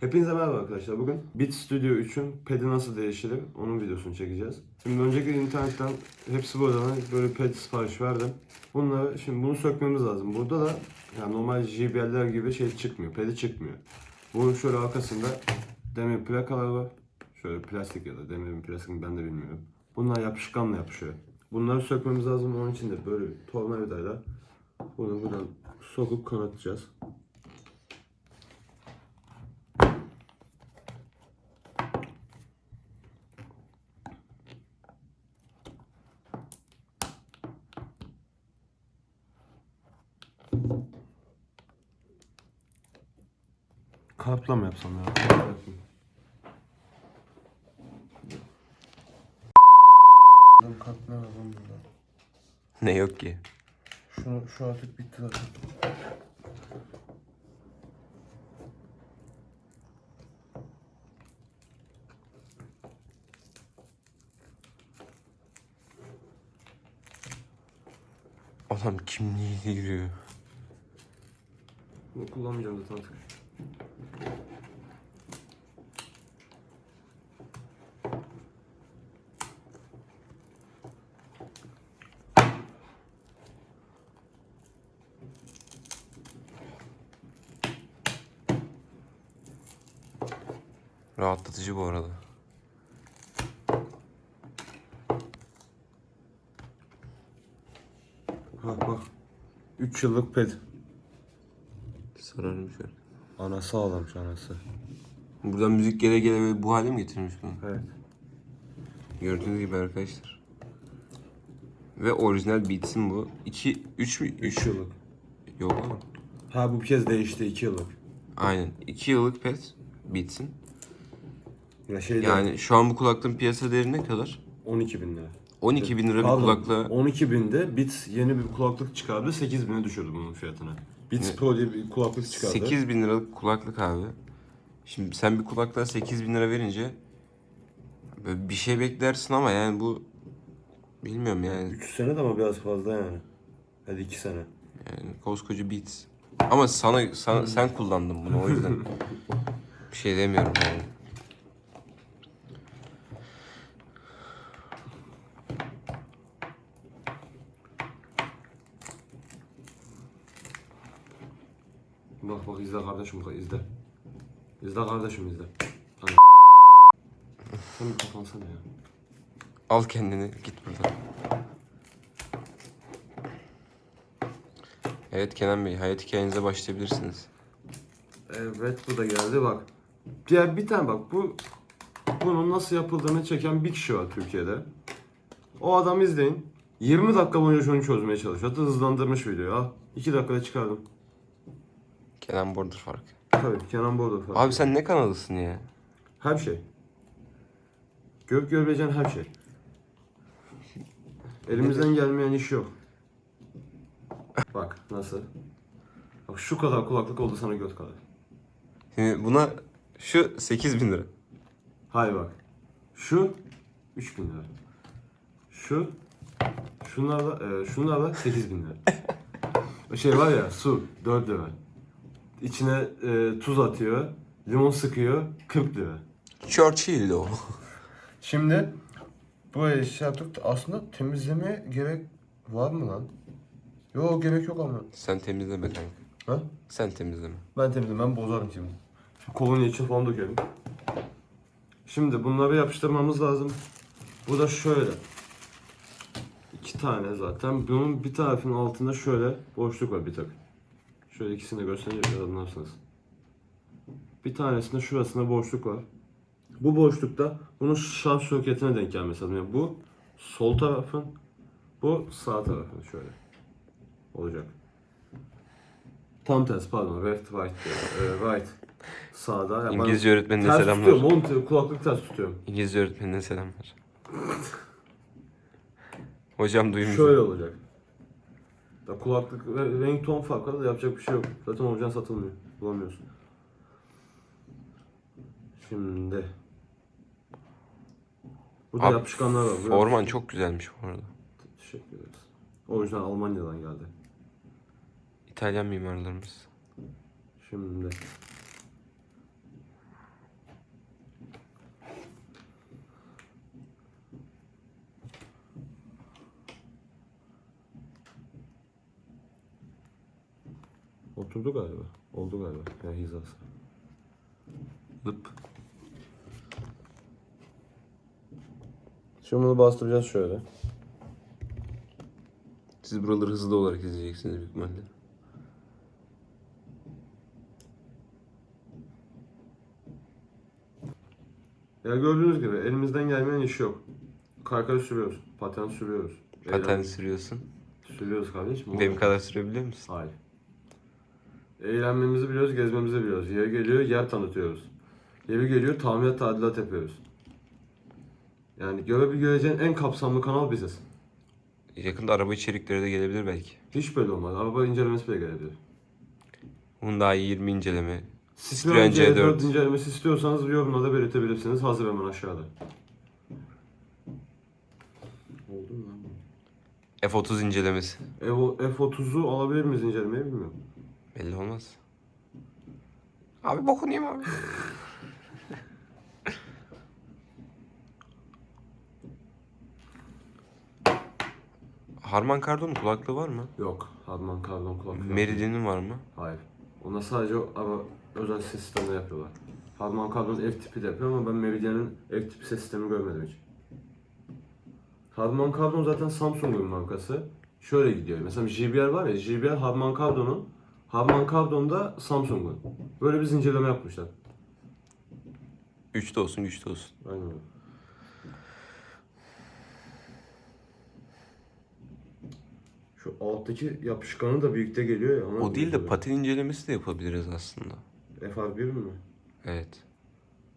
Hepinize merhaba arkadaşlar. Bugün Beat Studio 3'ün pedi nasıl değiştirir onun videosunu çekeceğiz. Şimdi öncelikle internetten hepsi burada böyle ped sipariş verdim. Bunları şimdi bunu sökmemiz lazım. Burada da yani normal JBL'ler gibi şey çıkmıyor. Pedi çıkmıyor. Bunun şöyle arkasında demir plakalar var. Şöyle plastik ya da demir mi plastik mi ben de bilmiyorum. Bunlar yapışkanla yapışıyor. Bunları sökmemiz lazım. Onun için de böyle bir tornavidayla bunu buradan sokup kanatacağız. Kartla mı yapsam ya? Kart ne var lan burada? Ne yok ki? Şunu, şu artık bitti zaten. Adam kimliğiyle yürüyor. Bunu kullanmayacağım zaten artık. Rahatlatıcı bu arada. Ha bak. 3 yıllık ped. Sararmış öyle. Anası ağlamış anası. Buradan müzik gele gele bu hale mi getirmiş bunu? Evet. Gördüğünüz gibi arkadaşlar. Ve orijinal Beats'in bu. 2 3 mü? 3 3 yıllık. Yok ama. Ha bu bir kez değişti 2 yıllık. Aynen. 2 yıllık pet Beats'in. Ya şey Yani şu an bu kulaklığın piyasa değeri ne kadar? 12 bin lira. 12 bin lira bir Pardon, kulaklığa 12 binde Beats yeni bir kulaklık çıkardı 8 bine düşürdü bunun fiyatını. Beats? Pro diye bir kulaklık çıkardı. 8 bin liralık kulaklık abi. Şimdi sen bir kulaklığa 8 bin lira verince böyle bir şey beklersin ama yani bu bilmiyorum yani. 3 sene de ama biraz fazla yani. Hadi 2 sene. Yani koskoca Beats. Ama sana, sana sen kullandın bunu o yüzden bir şey demiyorum yani. Bak bak izle kardeşim bak izle. İzle kardeşim izle. Hani Sen bir kapansana ya. Al kendini git buradan. Evet Kenan Bey hayat hikayenize başlayabilirsiniz. Evet bu da geldi bak. Diğer bir tane bak bu bunun nasıl yapıldığını çeken bir kişi var Türkiye'de. O adam izleyin. 20 dakika boyunca şunu çözmeye çalışıyor. Hatta hızlandırmış videoyu. Al 2 dakikada çıkardım. Kenan Border farkı. Tabii Kenan Bordo falan. Abi sen ne kanalısın ya? Her şey. Gök görebileceğin her şey. Elimizden gelmeyen iş yok. Bak nasıl? Bak şu kadar kulaklık oldu sana göt kadar. Şimdi buna şu 8 bin lira. Hayır bak. Şu 3000 lira. Şu şunlar da e, şunlar da 8000 lira. O şey var ya su 4 lira. İçine e, tuz atıyor, limon sıkıyor 40 lira. Churchill o. Şimdi bu yaptık aslında temizlemeye gerek var mı lan? Yok gerek yok ama. Sen temizleme kanka. Ha? Sen temizleme. Ben temizledim ben bozarım şimdi. Şimdi kolonya için falan dökelim. Şimdi bunları yapıştırmamız lazım. Bu da şöyle. İki tane zaten. Bunun bir tarafının altında şöyle boşluk var bir tek. Şöyle ikisini de göstereyim biraz anlarsınız. Bir tanesinde şurasında boşluk var. Bu boşlukta bunun şarj soketine denk gelmesi lazım. Yani bu sol tarafın, bu sağ tarafın şöyle olacak. Tam tersi pardon. Left right diyor. Ee, right. Sağda. Ya ben İngilizce öğretmenine ters selamlar. tutuyorum oğlum. Kulaklık ters tutuyorum. İngilizce öğretmenine selamlar. Hocam duymuş. Şöyle olacak. Ya kulaklık ve renk ton farkı var da yapacak bir şey yok. Zaten orijinal satılmıyor. Bulamıyorsun. Şimdi. Burada Abi, yapışkanlar var. biliyor Forman çok güzelmiş bu arada. Teşekkür ederiz. Orijinal Almanya'dan geldi. İtalyan mimarlarımız. Şimdi. Oturdu galiba. Oldu galiba. Ya hizası. Lıp. Şimdi bunu bastıracağız şöyle. Siz buraları hızlı olarak izleyeceksiniz büyük ihtimalle. Ya gördüğünüz gibi elimizden gelmeyen iş yok. Kaykay sürüyoruz. Paten sürüyoruz. Paten Eğlen- sürüyorsun. Sürüyoruz kardeşim. Benim kadar sürebiliyor musun? Hayır. Eğlenmemizi biliyoruz, gezmemizi biliyoruz. Yeri geliyor, yer tanıtıyoruz. Yeri geliyor, tamirat tadilat yapıyoruz. Yani görebil göreceğin en kapsamlı kanal biziz. Yakında araba içerikleri de gelebilir belki. Hiç böyle olmaz. Araba incelemesi bile gelebilir. Hyundai 20 inceleme. Citroen Citroen C4 C4. incelemesi istiyorsanız yorumlarda belirtebilirsiniz. Hazır hemen aşağıda. Oldu mu lan bu? F30 incelemesi. Evo- F30'u alabilir miyiz incelemeye bilmiyorum. Belli olmaz. Abi bokunu yiyeyim abi. Harman Kardon kulaklığı var mı? Yok. Harman Kardon kulaklığı. Meridian'in var mı? Hayır. Ona sadece o ara özel ses sisteminde yapıyorlar. Harman Kardon F tipi de yapıyor ama ben Meridian'ın F tipi ses sistemi görmedim hiç. Harman Kardon zaten Samsung'un markası. Şöyle gidiyor. Mesela JBL var ya, JBL Harman Kardon'un, Harman Kardon da Samsung'un. Böyle bir zincirleme yapmışlar. 3'te olsun, güçte olsun. Aynen öyle. Şu alttaki yapışkanı da birlikte geliyor ya. ona O değil de paten incelemesi de yapabiliriz aslında. FR1 mi? Evet.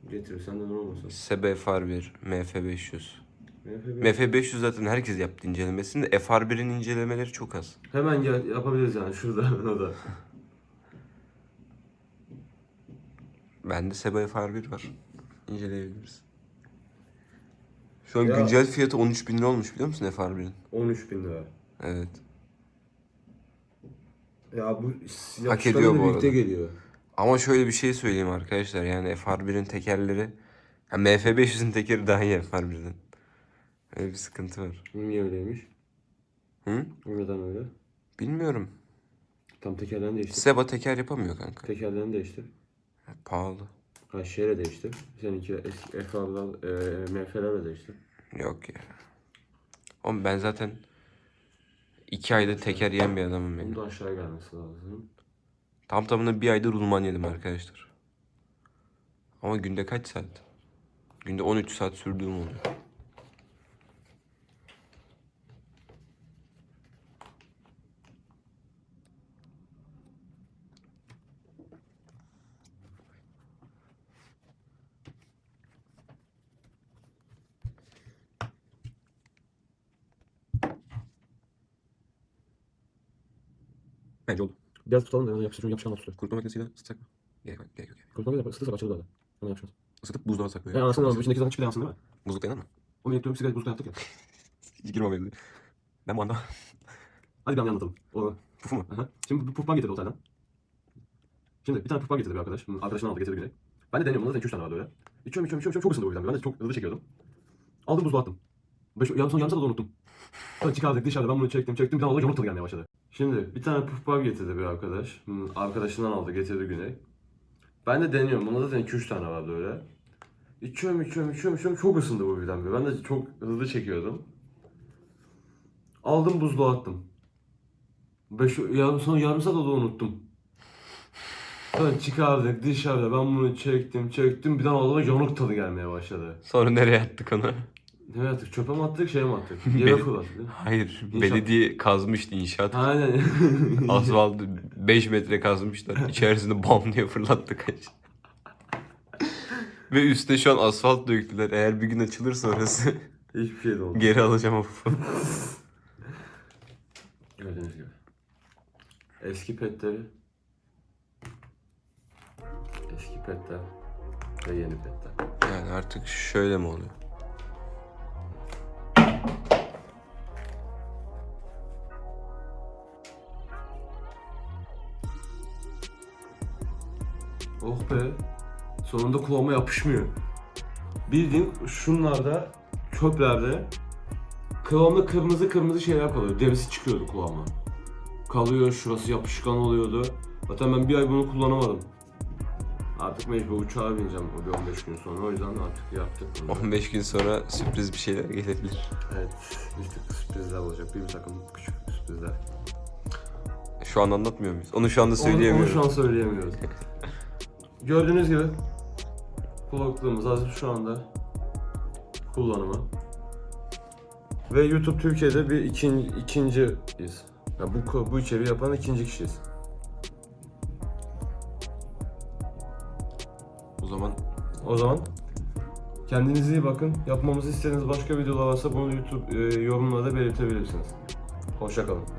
Getir senden olmasın. Sebe FR1, MF500. MF1. MF500 zaten herkes yaptı incelemesini de FR1'in incelemeleri çok az. Hemen gel yapabiliriz yani şurada o da. Bende Sebe FR1 var. İnceleyebiliriz. Şu an Ya- güncel fiyatı 13 bin lira olmuş biliyor musun FR1'in? 13 bin lira. Evet. Ya bu Hak yapışkanı ediyor bu birlikte arada. geliyor. Ama şöyle bir şey söyleyeyim arkadaşlar yani FR1'in tekerleri ya MF500'ün tekeri daha iyi FR1'den. Öyle bir sıkıntı var. Niye öyleymiş? Hı? Neden öyle? Bilmiyorum. Tam tekerlerini değiştir. Seba teker yapamıyor kanka. Tekerlerini değiştir. Pahalı. Ha şeyle değiştir. Seninki eski FR'dan e, MF'lerle değiştir. Yok ya. Oğlum ben zaten iki ayda teker yiyen bir adamım Bunun yani. da aşağı gelmesi lazım. Tam tamına bir ayda rulman yedim arkadaşlar. Ama günde kaç saat? Günde 13 saat sürdüğüm oluyor. Bence oldu. Biraz tutalım da yani yapıştır, yapışkan tutuyor. Kurutma makinesiyle ısıtacak mı? Gerek, yok, gerek yok. Kurutma yapar, ısıtırsak açılır zaten. Hemen yapışmaz. Isıtıp buzluğa saklı. Yani anasını alalım. İçindeki zaten hiçbir yansın değil mi? Buzlukta yanar mı? Onu elektronik sigara buzlukta yaptık ya. Hiç girmem evde. Ben bu anda Hadi bir an anlatalım. O, pufu mu? Aha. Şimdi bu puff bar getirdi otelden. Şimdi bir tane puff bar getirdi bir arkadaş. Arkadaşından aldı getirdi güney. Ben de deniyorum. Zaten 2-3 tane vardı öyle. İçiyorum içiyorum içiyorum. Çok ısındı bu yüzden. Ben de çok hızlı çekiyordum. Aldım buzluğa attım. Beş, yarım, yarım saat da unuttum. Sonra çıkardık dışarıda ben bunu çektim çektim. Bir tane yumurtalı gelmeye başladı. Şimdi bir tane puff bar getirdi bir arkadaş. Hmm, Arkadaşından aldı getirdi güney. Ben de deniyorum. Bunda zaten 2-3 tane vardı öyle. İçiyorum içiyorum içiyorum içiyorum. Çok ısındı bu birden. Ben de çok hızlı çekiyordum. Aldım buzluğa attım. Beş, yarım, sonra yarım saat oldu unuttum. Sonra çıkardık dışarıda ben bunu çektim çektim bir tane odama yanık tadı gelmeye başladı. Sonra nereye attık onu? Ne attık çöpe mi attık şeye mi attık? Yere Benim- fırlattık. Hayır. İnşaat. Belediye kazmıştı inşaat. Aynen. Asfaltı 5 metre kazmışlar. İçerisinde bam diye fırlattık aşağı. Ve üstüne şu an asfalt döktüler. Eğer bir gün açılırsa orası Hiçbir şey de olmadı. geri alacağım pufu. Gördüğünüz gibi. Eski petleri. Eski petler. Ve yeni petler. Yani artık şöyle mi oluyor? Oh be. Sonunda kulağıma yapışmıyor. Bildiğin şunlarda, çöplerde kulağımda kırmızı kırmızı şeyler kalıyor. Derisi çıkıyordu kulağıma. Kalıyor, şurası yapışkan oluyordu. Zaten ben bir ay bunu kullanamadım. Artık mecbur uçağa bineceğim o bir 15 gün sonra. O yüzden artık yaptık bunu. 15 gün sonra sürpriz bir şeyler gelebilir. Evet, bir tık sürprizler olacak. Bir takım küçük sürprizler. Şu an anlatmıyor muyuz? Onu şu anda Onu, söyleyemiyorum. onu şu an söyleyemiyoruz. Gördüğünüz gibi kulaklığımız hazır şu anda kullanıma. Ve YouTube Türkiye'de bir ikinci, ikinciyiz. Ya bu, bu içeriği yapan ikinci kişiyiz. O zaman O zaman kendinize iyi bakın. Yapmamızı istediğiniz başka videolar varsa bunu YouTube e, yorumlarda belirtebilirsiniz. Hoşçakalın.